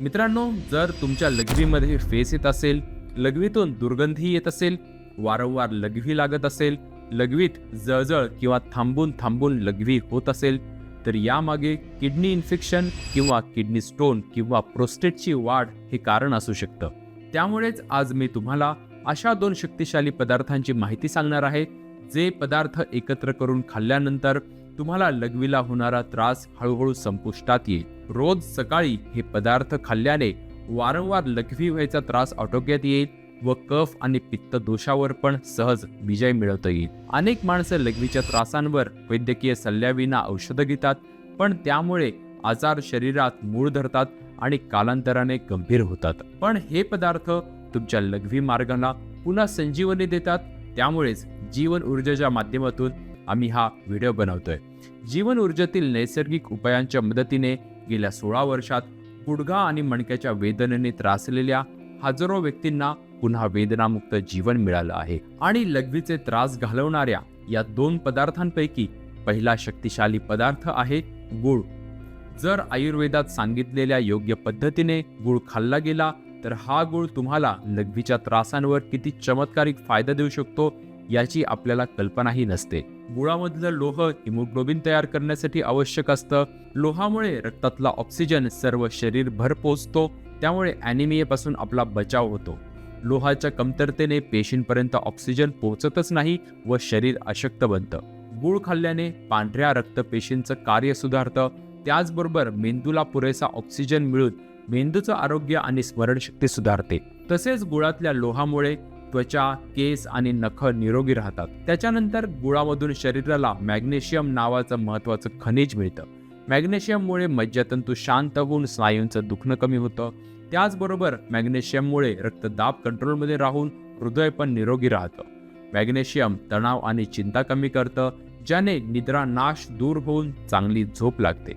मित्रांनो जर तुमच्या लघवीमध्ये फेस येत असेल लघवीतून दुर्गंधी येत असेल वारंवार लघवी लागत असेल लघवीत जळजळ किंवा थांबून थांबून लघवी होत असेल तर यामागे किडनी इन्फेक्शन किंवा किडनी स्टोन किंवा प्रोस्टेटची वाढ हे कारण असू शकतं. त्यामुळेच आज मी तुम्हाला अशा दोन शक्तिशाली पदार्थांची माहिती सांगणार आहे जे पदार्थ एकत्र करून खाल्ल्यानंतर तुम्हाला लघवीला होणारा त्रास हळूहळू संपुष्टात येईल. रोज सकाळी हे पदार्थ खाल्ल्याने वारंवार लघवी व्हायचा त्रास आटोक्यात येईल व कफ आणि पित्त दोषावर पण सहज विजय मिळवता येईल. अनेक माणसं लघवीच्या त्रासांवर वैद्यकीय सल्ल्याविना औषधं घेतात पण त्यामुळे आजार शरीरात मूळ धरतात आणि कालांतराने गंभीर होतात. पण हे पदार्थ तुमच्या लघवी मार्गाला पुन्हा संजीवनी देतात त्यामुळेच जीवन ऊर्जेच्या माध्यमातून आम्ही हा व्हिडिओ बनवतोय. जीवन ऊर्जेतील नैसर्गिक उपायांच्या मदतीने गेल्या सोळा वर्षात गुडघा आणि मणक्याच्या वेदनेने त्रासलेल्या हजारो व्यक्तींना पुन्हा वेदनामुक्त जीवन मिळालं आहे. आणि लघवीचे त्रास घालवणाऱ्या या दोन पदार्थांपैकी पहिला शक्तिशाली पदार्थ आहे गुळ. जर आयुर्वेदात सांगितलेल्या योग्य पद्धतीने गुळ खाल्ला गेला तर हा गुळ तुम्हाला लघवीच्या त्रासांवर किती चमत्कारिक फायदा देऊ शकतो याची आपल्याला कल्पनाही नसते. गुळामधलं लोह हिमोग्लोबिन तयार करण्यासाठी आवश्यक असतं. लोहामुळे रक्तातला ऑक्सिजन सर्व शरीरभर पोचतो त्यामुळे ॲनिमियापासून आपला बचाव होतो. लोहाच्या कमतरतेने पेशींपर्यंत ऑक्सिजन पोहोचतच नाही व शरीर अशक्त बनतं. गुळ खाल्ल्याने पांढऱ्या रक्तपेशींचं कार्य सुधारतं. त्याचबरोबर मेंदूला पुरेसा ऑक्सिजन मिळून मेंदूचं आरोग्य आणि स्मरणशक्ती सुधारते. तसेच गुळातल्या लोहामुळे त्वचा केस आणि नख निरोगी राहतात. त्याच्यानंतर गुळामधून शरीराला मॅग्नेशियम नावाचं महत्वाचं खनिज मिळतं. मॅग्नेशियममुळे मज्जातंतू शांत होऊन स्नायूंचं दुखणं कमी होतं. त्याचबरोबर मॅग्नेशियममुळे रक्तदाब कंट्रोलमध्ये राहून हृदय पण निरोगी राहतं. मॅग्नेशियम तणाव आणि चिंता कमी करतं ज्याने निद्रा नाश दूर होऊन चांगली झोप लागते.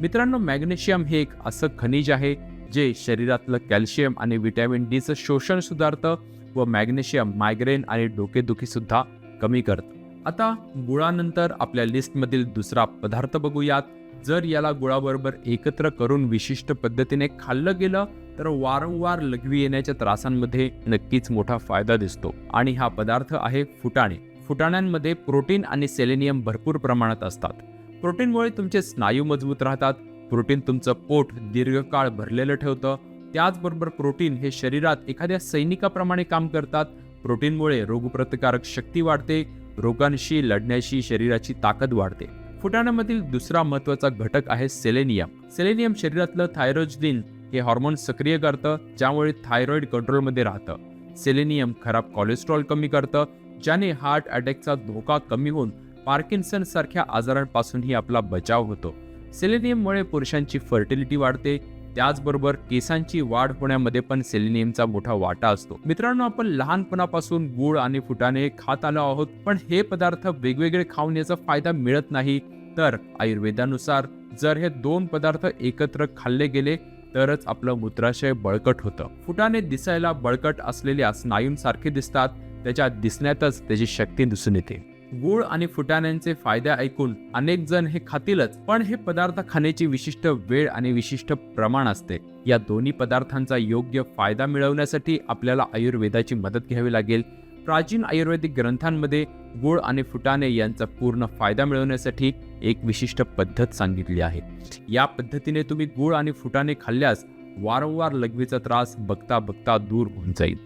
मित्रांनो मॅग्नेशियम हे एक असं खनिज आहे जे शरीरातलं कॅल्शियम आणि व्हिटॅमिन डीचं शोषण सुधारतं व मॅग्नेशियम मायग्रेन आणि डोकेदुखी सुद्धा कमी करतं. आता गुळानंतर आपल्या लिस्टमधील दुसरा पदार्थ बघूयात. जर याला गुळाबरोबर एकत्र करून विशिष्ट पद्धतीने खाल्लं गेलं तर वारंवार लघवी येण्याच्या त्रासांमध्ये नक्कीच मोठा फायदा दिसतो. आणि हा पदार्थ आहे फुटाणे. फुटाण्यांमध्ये प्रोटीन आणि सेलेनियम भरपूर प्रमाणात असतात. प्रोटीनमुळे तुमचे स्नायू मजबूत राहतात. प्रोटीन तुमचं पोट दीर्घकाळ भरलेलं ठेवतं. त्याचबरोबर प्रोटीन हे शरीरात एखाद्या सैनिकाप्रमाणे काम करतात. प्रोटीनमुळे रोगप्रतिकारक शक्ती वाढते. रोगांशी लढण्याची शरीराची ताकद वाढते. फुटाण्यामधील दुसरा महत्त्वाचा घटक आहे सेलेनियम. सेलेनियम शरीरातलं थायरोजिन हे हॉर्मोन सक्रिय करतं ज्यामुळे थायरॉइड कंट्रोलमध्ये राहतं. सेलेनियम खराब कोलेस्ट्रॉल कमी करतं ज्याने हार्ट अटॅकचा धोका कमी होऊन पार्किन्सन सारख्या आजारांपासूनही आपला बचाव होतो. सेलेनियममुळे पुरुषांची फर्टिलिटी वाढते त्याचबरोबर केसांची वाढ होण्यामध्ये पण सेलिनियमचा मोठा वाटा असतो. मित्रांनो आपण लहानपणापासून गुळ आणि फुटाणे खात आलो आहोत पण हे पदार्थ वेगवेगळे खाऊन याचा फायदा मिळत नाही. तर आयुर्वेदानुसार जर हे दोन पदार्थ एकत्र खाल्ले गेले तरच आपलं मूत्राशय बळकट होतं. फुटाने दिसायला बळकट असलेल्या स्नायूंसारखे दिसतात त्याच्या दिसण्यातच त्याची शक्ती दिसून येते. गुळ आणि फुटाण्यांचे फायदे ऐकून अनेक जण हे खातीलच पण हे पदार्थ खाण्याची विशिष्ट वेळ आणि विशिष्ट प्रमाण असते. या दोन्ही पदार्थांचा योग्य फायदा मिळवण्यासाठी आपल्याला आयुर्वेदाची मदत घ्यावी लागेल. प्राचीन आयुर्वेदिक ग्रंथांमध्ये गुळ आणि फुटाणे यांचा पूर्ण फायदा मिळवण्यासाठी एक विशिष्ट पद्धत सांगितली आहे. या पद्धतीने तुम्ही गुळ आणि फुटाणे खाल्ल्यास वारंवार लघवीचा त्रास बघता बघता दूर होऊन जाईल.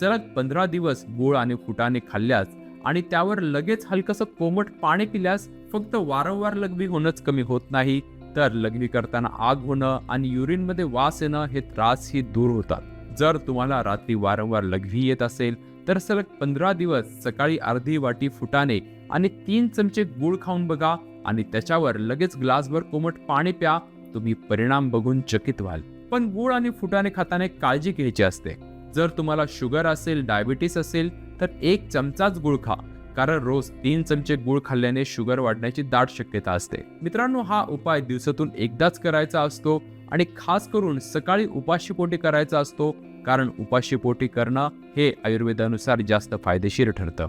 सलग पंधरा दिवस गुळ आणि फुटाणे खाल्ल्यास आणि त्यावर लगेच हलकसं कोमट पाणी पिल्यास फक्त वारंवार लघवी होणंच कमी होत नाही. तर लघवी करताना आग होणं आणि युरिनमध्ये वास येणं हे त्रासही दूर होतात. जर तुम्हाला रात्री वारंवार लघवी येत असेल तर सलग पंधरा दिवस सकाळी अर्धी वाटी फुटाने आणि तीन चमचे गुळ खाऊन बघा आणि त्याच्यावर लगेच ग्लासभर कोमट पाणी प्या. तुम्ही परिणाम बघून चकित व्हाल. पण गुळ आणि फुटाने खाताने काळजी घ्यायची असते. जर तुम्हाला शुगर असेल डायबिटीस असेल तर एक चमचाच गुळ खा. कारण रोज तीन चमचे गुळ खाल्ल्याने शुगर वाढण्याची दाट शक्यता असते. मित्रांनो हा उपाय दिवसातून एकदाच करायचा असतो आणि खास करून सकाळी उपाशीपोटी करायचा असतो. कारण उपाशीपोटी करणं हे आयुर्वेदानुसार जास्त फायदेशीर ठरतं.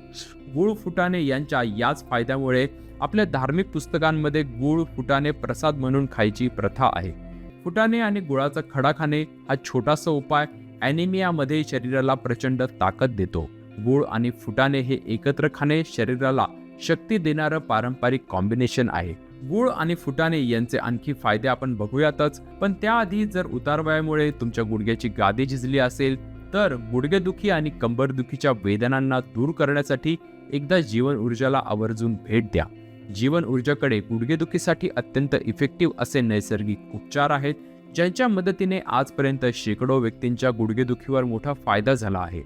गुळ फुटाणे यांच्या याच फायद्यामुळे आपल्या धार्मिक पुस्तकांमध्ये गुळ फुटाणे प्रसाद म्हणून खायची प्रथा आहे. फुटाणे आणि गुळाचा खडा खाणे हा छोटासा उपाय ॲनिमियामध्ये शरीराला प्रचंड ताकद देतो. गुळ आणि फुटाणे हे एकत्र खाणे शरीराला शक्ती देणारं पारंपरिक कॉम्बिनेशन आहे. गुळ आणि फुटाणे यांचे आणखी फायदे आपण बघूयातच पण त्याआधी जर उतारवयामुळे तुमच्या गुडघ्याची गादी झिजली असेल तर गुडघेदुखी आणि कंबरदुखीच्या वेदनांना दूर करण्यासाठी एकदा जीवन ऊर्जाला आवर्जून भेट द्या. जीवन ऊर्जाकडे गुडघेदुखीसाठी अत्यंत इफेक्टिव्ह असे नैसर्गिक उपचार आहेत ज्यांच्या मदतीने आजपर्यंत शेकडो व्यक्तींच्या गुडघेदुखीवर मोठा फायदा झाला आहे.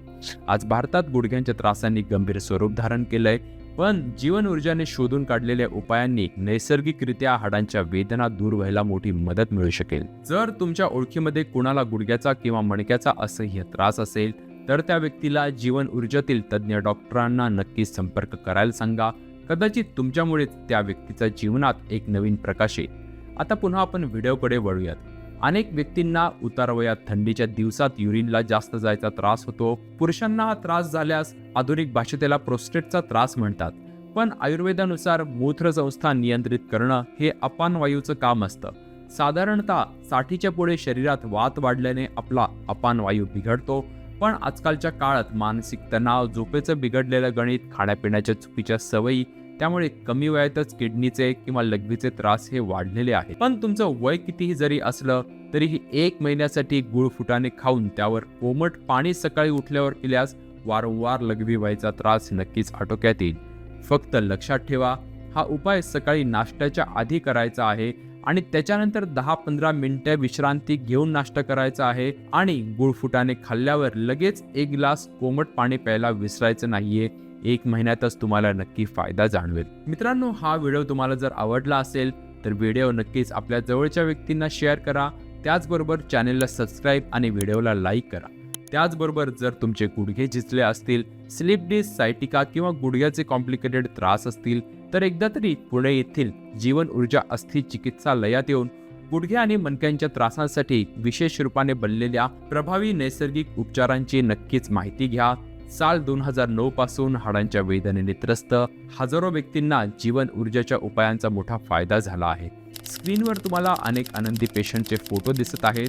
आज भारतात गुडघ्यांच्या त्रासांनी गंभीर स्वरूप धारण केलंय पण जीवन ऊर्जाने शोधून काढलेल्या उपायांनी नैसर्गिकरित्या हाडांच्या वेदना दूर व्हायला मोठी मदत मिळू शकेल. जर तुमच्या ओळखीमध्ये कुणाला गुडघ्याचा किंवा मणक्याचा असह्य त्रास असेल तर त्या व्यक्तीला जीवन ऊर्जातील तज्ज्ञ डॉक्टरांना नक्की संपर्क करायला सांगा. कदाचित तुमच्यामुळे त्या व्यक्तीचा जीवनात एक नवीन प्रकाश येईल. आता पुन्हा आपण व्हिडिओकडे वळूयात. अनेक व्यक्तींना उतारवयात थंडीच्या दिवसात युरिनला जास्त जायचा त्रास होतो. पुरुषांना हा त्रास झाल्यास आधुनिक भाषेत त्याला प्रोस्टेटचा त्रास म्हणतात. पण आयुर्वेदानुसार मूत्रसंस्था नियंत्रित करणं हे अपान वायूचं काम असतं. साधारणतः साठीच्या पुढे शरीरात वात वाढल्याने आपला अपान वायू बिघडतो. पण आजकालच्या काळात मानसिक तणाव झोपेचं बिघडलेलं गणित खाण्यापिण्याच्या चुकीच्या सवयी त्यामुळे कमी वयातच किडनीचे किंवा लघवीचे त्रास हे वाढलेले आहेत. पण तुमचं वय कितीही जरी असलं तरीही एक महिन्यासाठी गुळ फुटाने खाऊन त्यावर कोमट पाणी सकाळी उठल्यावर पिल्यास वारंवार लघवी व्हायचा त्रास नक्कीच आटोक्यात येईल. फक्त लक्षात ठेवा हा उपाय सकाळी नाश्त्याच्या आधी करायचा आहे आणि त्याच्यानंतर दहा पंधरा मिनिटं विश्रांती घेऊन नाश्ता करायचा आहे आणि गुळफुटाने खाल्ल्यावर लगेच एक ग्लास कोमट पाणी प्यायला विसरायचं नाहीये. एक महिन्यातच तुम्हाला नक्की फायदा जाणवेल. मित्रांनो हा व्हिडिओ तुम्हाला जर आवडला असेल तर व्हिडिओ नक्कीच आपल्या जवळच्या व्यक्तींना शेअर करा. त्याचबरोबर चॅनेलला सबस्क्राईब आणि व्हिडिओला लाईक करा. त्याचबरोबर जर तुमचे गुडघे झिजले असतील स्लिप डिस्क सायटिका किंवा गुडघ्याचे कॉम्प्लिकेटेड त्रास असतील तर एकदा तरी पुणे येथील जीवन ऊर्जा अस्थि चिकित्सालयात येऊन गुडघे आणि मणक्यांच्या त्रासांसाठी विशेष रूपाने बनलेल्या प्रभावी नैसर्गिक उपचारांची नक्कीच माहिती घ्या. साल दोन हजार नऊ पासून हाडांच्या वेदनेने त्रस्त हजारो व्यक्तींना जीवन ऊर्जेच्या उपायांचा मोठा फायदा झाला आहे. स्क्रीनवर तुम्हाला अनेक आनंदी पेशंटचे फोटो दिसत आहेत.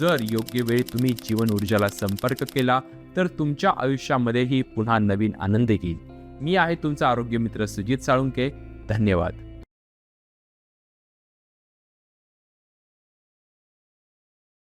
जर योग्य वेळी तुम्ही जीवन ऊर्जाला संपर्क केला तर तुमच्या आयुष्यामध्येही पुन्हा नवीन आनंद येईल. मी आहे तुमचा आरोग्य मित्र सुजित साळुंके. धन्यवाद.